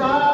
ਵਾਹਿਗੁਰੂ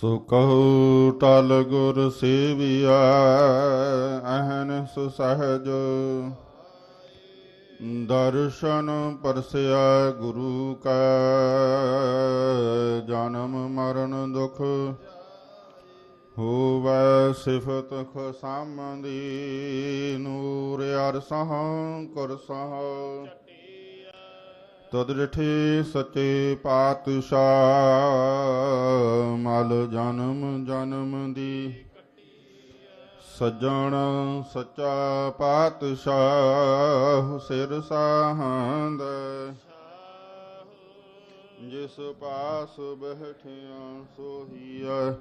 ਸੋ ਕਹੋ ਟਲ ਗੁਰ ਸੇਵਿਆ ਅਹਨਸ ਸਹਜ ਦਰਸ਼ਨ ਪਰਸਿਆ ਗੁਰੂ ਕਾ, ਜਨਮ ਮਰਨ ਦੁਖ ਹੋਵੈ ਸਿਫਤ ਖਸਾਮਦੀ, ਨੂਰ ਅਰਸਹ ਕਰਸਹ ਤਦ ਰਿਠੇ ਸੱਚੇ ਪਾਤਸ਼ਾਹ, ਮਲ ਜਨਮ ਜਨਮ ਦੀ। ਸੱਜਣ ਸੱਚਾ ਪਾਤਸ਼ਾਹ, ਸਿਰ ਸਾਹੰਦ। ਜਿਸ ਪਾਸ ਬਹਿਠਿਆ ਸੋਹੀਐ,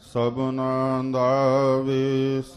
ਸਭਨਾ ਦਾ ਵੇਸ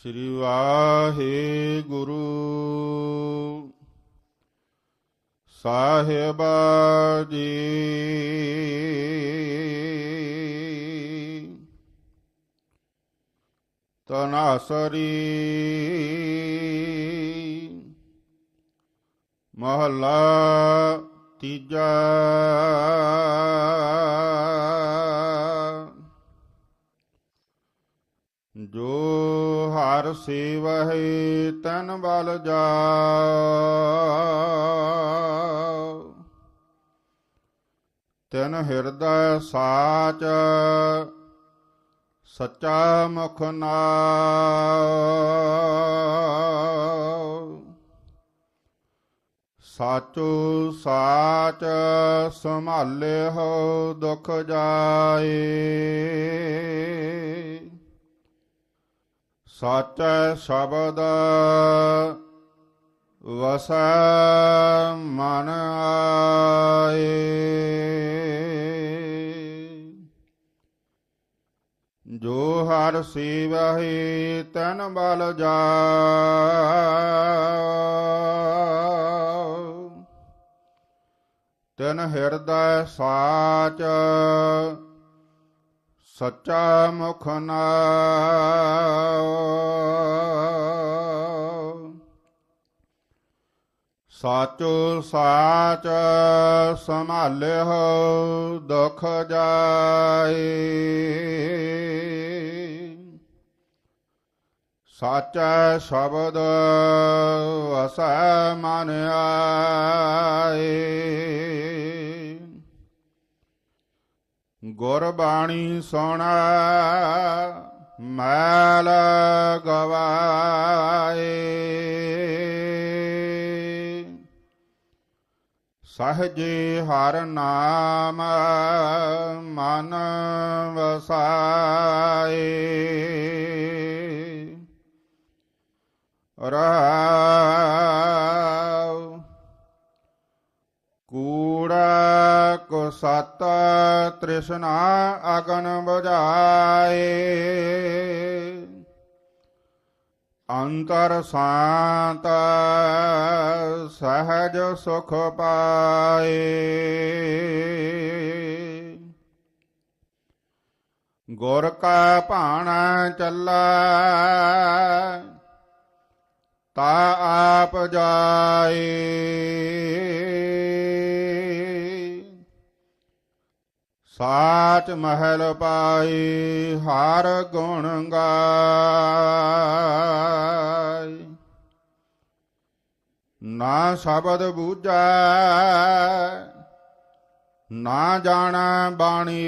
ਸ੍ਰੀ ਵਾਹਿਗੁਰੂ। ਸਾਹਿਬ ਜੀ। ਤਨਾਸਰੀ। ਮਹਲਾ ਤੀਜਾ। ਜੋ ਹਰ ਸੇਵਹਿ ਤਨ ਬਲ ਜਾ ਤਨ ਹਿਰਦੈ ਸਾਚ, ਸੱਚਾ ਮੁਖ ਨਾਮ ਸਾਚੋ ਸਾਚ ਹੋ ਦੁਖ ਜਾਏ। ਸਾਚੈ ਸ਼ਬਦ ਵਸੈ ਮਨ ਆਏ। ਜੋ ਹਰ ਸੇਵਹਿ ਤਨ ਬਲ ਜਾ ਤਨ ਹਿਰਦੈ ਸਾਚ ਸੱਚਾ ਮੁਖ ਨਾਮ ਸਾਚੋ ਸਾਚ ਸੰਭਾਲਿਓ ਦੁਖ ਜਾਏ। ਸਾਚਾ ਸ਼ਬਦ ਵਸੈ ਮਨ ਆਏ। ਗੁਰ ਬਾਣੀ ਸੁਣਾ ਮੈਲ ਗਵਾਏ। ਸਹਜੇ ਹਰ ਨਾਮ ਮਨ ਵਸਾਏ। ਰਹਾਉ ਸਤ ਤ੍ਰਿਸ਼ਨਾ ਅਗਨ ਬੁਝਾਏ ਅੰਤਰ ਸ਼ਾਂਤ ਸਹਜ ਸੁਖ ਪਾਏ। ਗੁਰ ਕਾ ਭਾਣਾ ਚੱਲਾ, ਤਾ ਆਪ ਜਾਏ। ਸਾਚ ਮਹਿਲ ਪਾਈ ਹਰ ਗੁਣ ਗਾਏ ਨਾ ਸ਼ਬਦ ਬੂਝੈ, ਨਾ ਜਾਣੈ ਬਾਣੀ।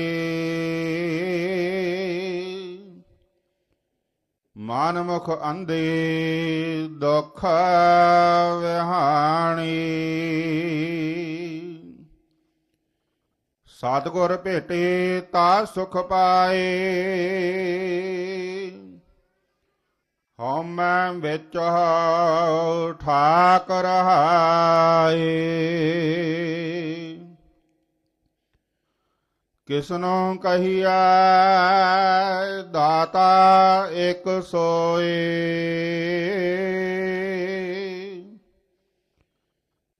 ਮਨ ਮੁਖ ਅੰਧੇ ਦੁਖ ਵਿਹਾਣੀ। ਸਤਿਗੁਰ ਭੇਟੇ ਤਾ ਸੁਖ ਪਾਏ। ਹਉਮੈ ਵਿੱਚ ਠਾਕ ਰਹਾਏ ਕਿਸਨੋ ਕਹੀਆ ਦਾਤਾ ਇਕ ਸੋਏ।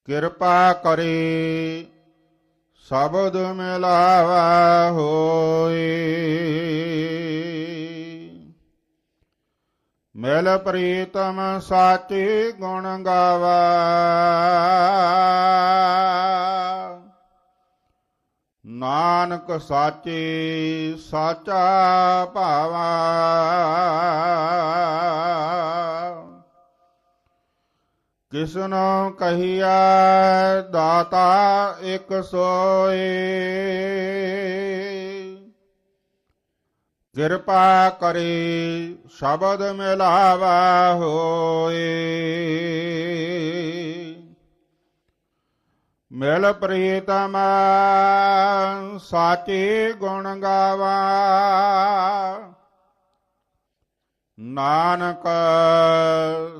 ਕਿਰਪਾ ਕਰੇ ਸ਼ਬਦ ਮਿਲਾਵਾ ਹੋਏ ਮਿਲ ਪ੍ਰੀਤਮ ਸਾਚੇ ਗੁਣ ਗਾਵਾ। ਨਾਨਕ ਸਾਚੇ ਸਾਚਾ ਭਾਵਾ। ਕਿਸਨੋ ਕਹੀਐ, ਦਾਤਾ ਇਕ ਸੋਏ। ਕਿਰਪਾ ਕਰੇ ਸ਼ਬਦ ਮਿਲਾਵਾ ਹੋਏ। ਮਿਲ ਪ੍ਰੀਤਮ ਸਾਚੇ ਗੁਣ ਗਾਵਾ। ਨਾਨਕ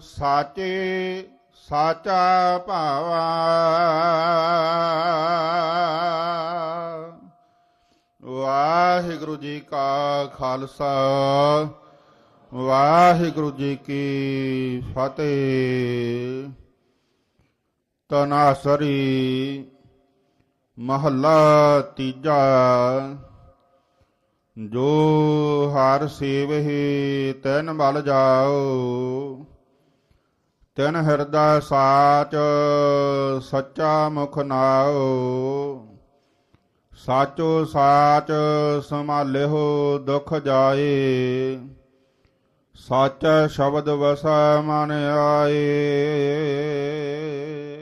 ਸਾਚੇ ਸਾਚਾ ਭਾਵਾ। ਵਾਹਿਗੁਰੂ ਜੀ ਕਾ ਖਾਲਸਾ, ਵਾਹਿਗੁਰੂ ਜੀ ਕੀ ਫਤਿਹ। ਤਨਾਸਰੀ ਮਹੱਲਾ ਤੀਜਾ, ਜੋ ਹਰ ਸੇਵਹਿ ਤੈਨ ਬਲ ਜਾਓ। ਤੈਨ ਹਿਰਦਾ ਸਾਚ, ਸੱਚਾ ਮੁਖ ਨਾਓ ਸਾਚੋ ਸਾਚ ਸੰਭਾਲਿਓ ਦੁਖ ਜਾਏ। ਸੱਚ ਸ਼ਬਦ ਵਸੈ ਮਨ ਆਏ।